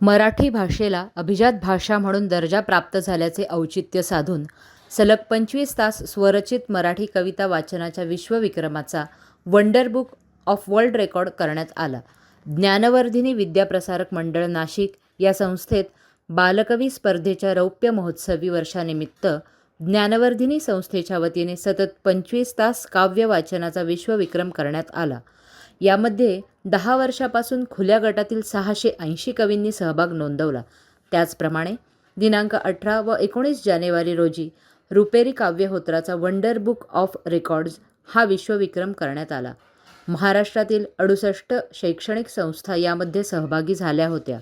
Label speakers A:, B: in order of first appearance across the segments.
A: मराठी भाषेला अभिजात भाषा म्हणून दर्जा प्राप्त झाल्याचे औचित्य साधून सलग पंचवीस तास स्वरचित मराठी कविता वाचनाच्या विश्वविक्रमाचा Wonder Book of World record करण्यात आला. ज्ञानवर्धिनी विद्याप्रसारक मंडळ नाशिक या संस्थेत बालकवी स्पर्धेच्या रौप्य महोत्सवी वर्षानिमित्त ज्ञानवर्धिनी संस्थेच्या वतीने सतत पंचवीस तास काव्य वाचनाचा विश्वविक्रम करण्यात आला. यामध्ये दहा वर्षापासून खुल्या गटातील सहाशे ऐंशी कवींनी सहभाग नोंदवला. त्याचप्रमाणे दिनांक अठरा व एकोणीस जानेवारी रोजी रुपेरी काव्यहोत्राचा वंडर बुक ऑफ रेकॉर्ड्स हा विश्वविक्रम करण्यात आला. महाराष्ट्रातील अडुसष्ट शैक्षणिक संस्था यामध्ये सहभागी झाल्या होत्या.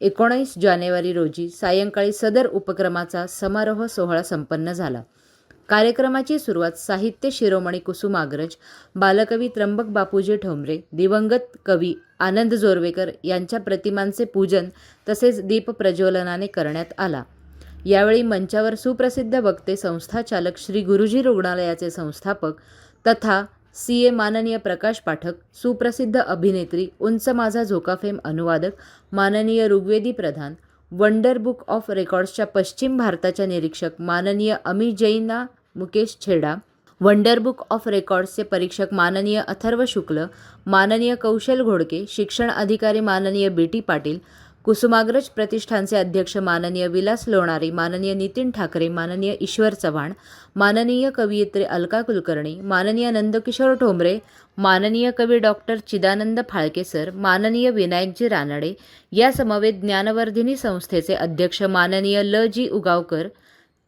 A: एकोणीस जानेवारी रोजी सायंकाळी सदर उपक्रमाचा समारोह सोहळा संपन्न झाला. कार्यक्रमाची सुरुवात साहित्य शिरोमणी कुसुमाग्रज बालकवी त्र्यंबक बापूजी ठोंबरे दिवंगत कवी आनंद जोरवेकर यांच्या प्रतिमांचे पूजन तसेच दीप प्रज्वलनाने करण्यात आला. यावेळी मंचावर सुप्रसिद्ध वक्ते संस्थाचालक श्री गुरुजी रुग्णालयाचे संस्थापक तथा सी ए माननीय प्रकाश पाठक सुप्रसिद्ध अभिनेत्री उंच माझा झोकाफेम अनुवादक माननीय Rugvedi Pradhan Wonder Book of रेकॉर्ड्सच्या पश्चिम भारताच्या निरीक्षक माननीय Ami Jaina Mukesh Chheda Wonder Book of रेकॉर्ड्सचे परीक्षक माननीय अथर्व शुक्ल माननीय कौशल घोडके शिक्षण अधिकारी माननीय बी टी पाटील कुसुमाग्रज प्रतिष्ठानचे अध्यक्ष माननीय विलास लोणारे माननीय नितीन ठाकरे माननीय ईश्वर चव्हाण माननीय कवयित्री अलका कुलकर्णी माननीय नंदकिशोर ठोंबरे माननीय कवी डॉक्टर चिदानंद फाळके सर माननीय विनायकजी रानडे यासमवेत ज्ञानवर्धिनी संस्थेचे अध्यक्ष माननीय ल जी उगावकर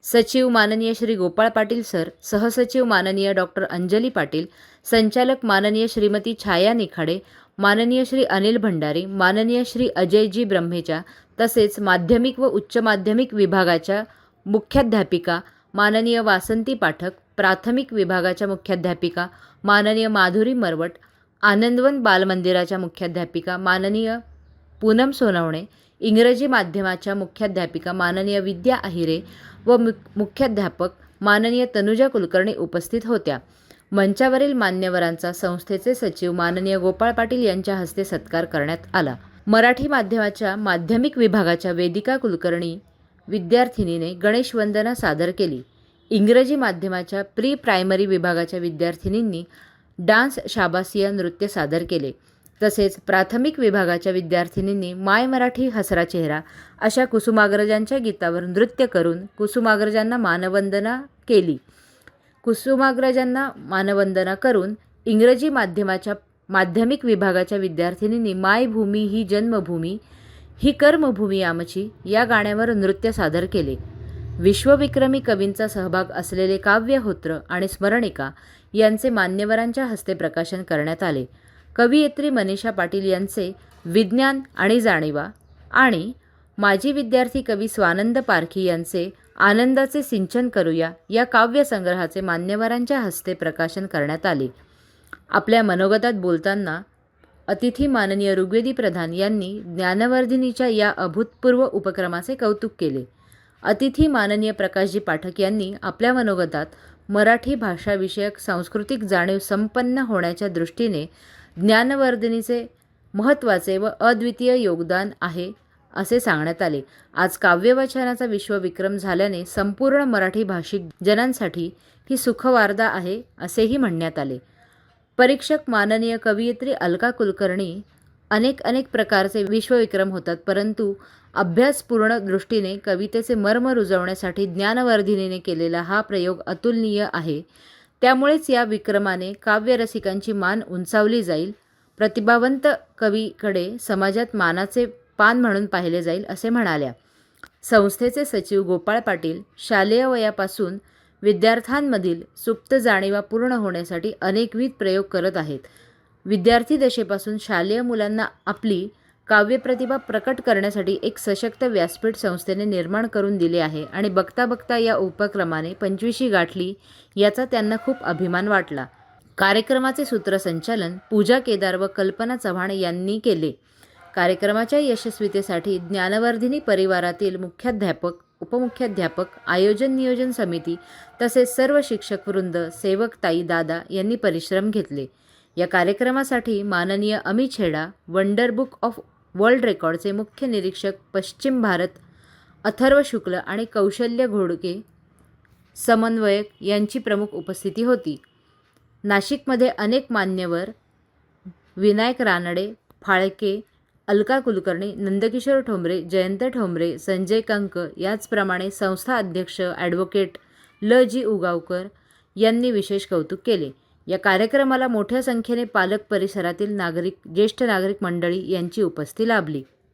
A: सचिव माननीय श्री गोपाळ पाटील सर सहसचिव माननीय डॉक्टर अंजली पाटील संचालक माननीय श्रीमती छाया निखाडे माननीय श्री अनिल भंडारी माननीय श्री अजयजी ब्रह्मेच्या तसेच माध्यमिक व उच्च माध्यमिक विभागाच्या मुख्याध्यापिका माननीय वासंती पाठक प्राथमिक विभागाच्या मुख्याध्यापिका माननीय माधुरी मरवट आनंदवन बालमंदिराच्या मुख्याध्यापिका माननीय पूनम सोनवणे इंग्रजी माध्यमाच्या मुख्याध्यापिका माननीय विद्या अहिरे व मु मुख्याध्यापक माननीय तनुजा कुलकर्णी उपस्थित होत्या. मंचावरील मान्यवरांचा संस्थेचे सचिव माननीय गोपाळ पाटील यांच्या हस्ते सत्कार करण्यात आला. मराठी माध्यमाच्या माध्यमिक विभागाच्या वेदिका कुलकर्णी विद्यार्थिनीने गणेश वंदना सादर केली. इंग्रजी माध्यमाच्या प्री प्रायमरी विभागाच्या विद्यार्थिनींनी डान्स शाबासिया नृत्य सादर केले. तसेच प्राथमिक विभागाच्या विद्यार्थिनींनी माय मराठी हसरा चेहरा अशा कुसुमाग्रजांच्या गीतावर नृत्य करून कुसुमाग्रजांना मानवंदना केली. कुसुमाग्रजांना मानवंदना करून इंग्रजी माध्यमाच्या माध्यमिक विभागाच्या विद्यार्थिनींनी मायभूमी ही जन्मभूमी ही कर्मभूमी आमची या गाण्यावर नृत्य सादर केले. विश्वविक्रमी कवींचा सहभाग असलेले काव्यहोत्र आणि स्मरणिका यांचे मान्यवरांच्या हस्ते प्रकाशन करण्यात आले. कवयित्री मनीषा पाटील यांचे विज्ञान आणि जाणीवा आणि माजी विद्यार्थी कवी स्वानंद पारखी यांचे आनंदाचे सिंचन करूया या काव्यसंग्रहाचे मान्यवरांच्या हस्ते प्रकाशन करण्यात आले. आपल्या मनोगतात बोलताना अतिथी माननीय ऋग्वेदी प्रधान यांनी ज्ञानवर्धिनीच्या या अभूतपूर्व उपक्रमाचे कौतुक केले. अतिथी माननीय प्रकाशजी पाठक यांनी आपल्या मनोगतात मराठी भाषाविषयक सांस्कृतिक जाणीव संपन्न होण्याच्या दृष्टीने ज्ञानवर्धिनीचे महत्त्वाचे व अद्वितीय योगदान आहे असे सांगण्यात आले. आज काव्यवाचनाचा विश्वविक्रम झाल्याने संपूर्ण मराठी भाषिक जनांसाठी ही सुखवार्ता आहे असेही म्हणण्यात आले. परीक्षक माननीय कवयित्री अलका कुलकर्णी अनेक अनेक प्रकारचे विश्वविक्रम होतात परंतु अभ्यासपूर्ण दृष्टीने कवितेचे मर्म रुजवण्यासाठी ज्ञानवर्धिनीने केलेला हा प्रयोग अतुलनीय आहे. त्यामुळेच या विक्रमाने काव्यरसिकांची मान उंचावली जाईल. प्रतिभावंत कवीकडे समाजात मानाचे पान म्हणून पाहिले जाईल असे म्हणाल्या. संस्थेचे सचिव गोपाळ पाटील शालेय वयापासून विद्यार्थ्यांमधील सुप्त जाणीवा पूर्ण होण्यासाठी अनेकविध प्रयोग करत आहेत. विद्यार्थी दशेपासून शालेय मुलांना आपली काव्यप्रतिभा प्रकट करण्यासाठी एक सशक्त व्यासपीठ संस्थेने निर्माण करून दिले आहे आणि बघता बघता या उपक्रमाने पंचवीशी गाठली याचा त्यांना खूप अभिमान वाटला. कार्यक्रमाचे सूत्रसंचालन पूजा केदार व कल्पना चव्हाण यांनी केले. कार्यक्रमाच्या यशस्वीतेसाठी ज्ञानवर्धिनी परिवारातील मुख्याध्यापक उपमुख्याध्यापक आयोजन नियोजन समिती तसेच सर्व शिक्षक वृंद सेवक ताई दादा यांनी परिश्रम घेतले. या कार्यक्रमासाठी माननीय Amit Chheda Wonder Book of World रेकॉर्डचे मुख्य निरीक्षक पश्चिम भारत अथर्व शुक्ल आणि कौशल्य घोडके समन्वयक यांची प्रमुख उपस्थिती होती. नाशिकमध्ये अनेक मान्यवर विनायक रानडे फाळके अलका कुलकर्णी नंदकिशोर ठोंबरे जयंत ठोंबरे संजय कंक याचप्रमाणे संस्था अध्यक्ष ॲडव्होकेट ल जी उगावकर यांनी विशेष कौतुक केले. या कार्यक्रमाला मोठ्या संख्येने पालक परिसरातील नागरिक ज्येष्ठ नागरिक मंडळी यांची उपस्थिती लाभली.